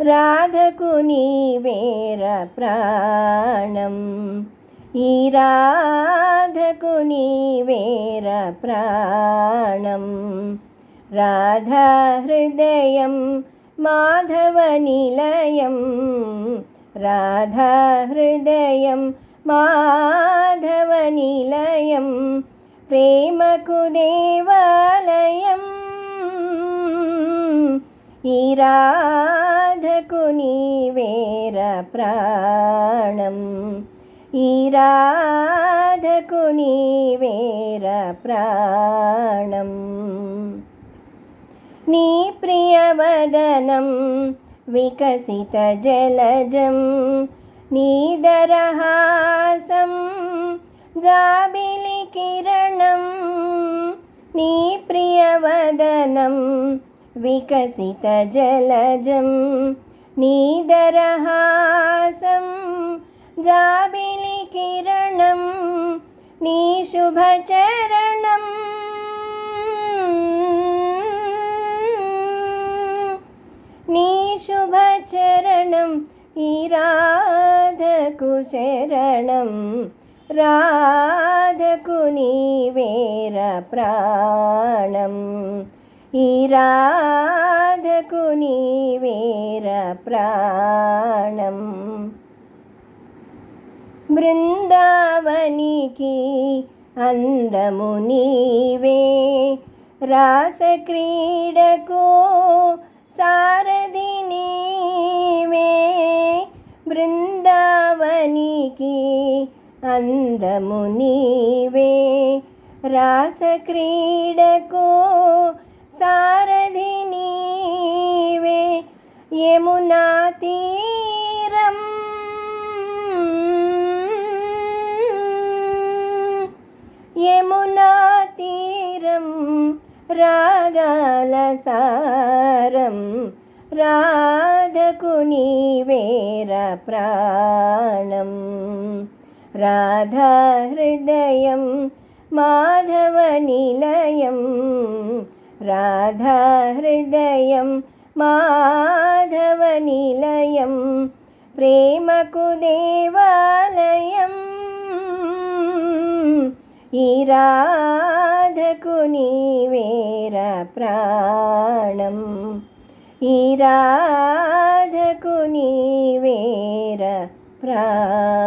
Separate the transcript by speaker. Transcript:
Speaker 1: రాధకు నీవేర ప్రాణం ఈ రాధకు నీవేర ప్రాణం రాధా హృదయం మాధవ నిలయం రాధా హృదయం మాధవ ఈ రాధకు నీవేర ప్రాణం. నీ ప్రియవదనం వికసిత జలజం నీదరహాసం జాబిలి కిరణం. నీ ప్రియవదనం వికసిత జలజం నీదరహాసం జాబిలి కిరణం నీ శుభచరణం. నీ శుభచరణం ఈ రాధకు శరణం. రాధకు నీవేర ప్రాణం. ఈ రాధకు నీవేర ప్రాణం. బృందావనికి అందము నీవే. రాసక్రీడకు సారథి నీవే. బృందావనికి అందము నీవే. రాసక్రీడకు సారథి నీవే. యమునా తీరం రాగాల సారం రాధకు నీవేర ప్రాణం. రాధా హృదయం మాధవ నిలయం రాధా హృదయం మాధవ నిలయం ప్రేమకు దేవాలయం. ఈ రాధకు నీవేర ప్రాణం. ఈ రాధకు నీవేర ప్రాణం.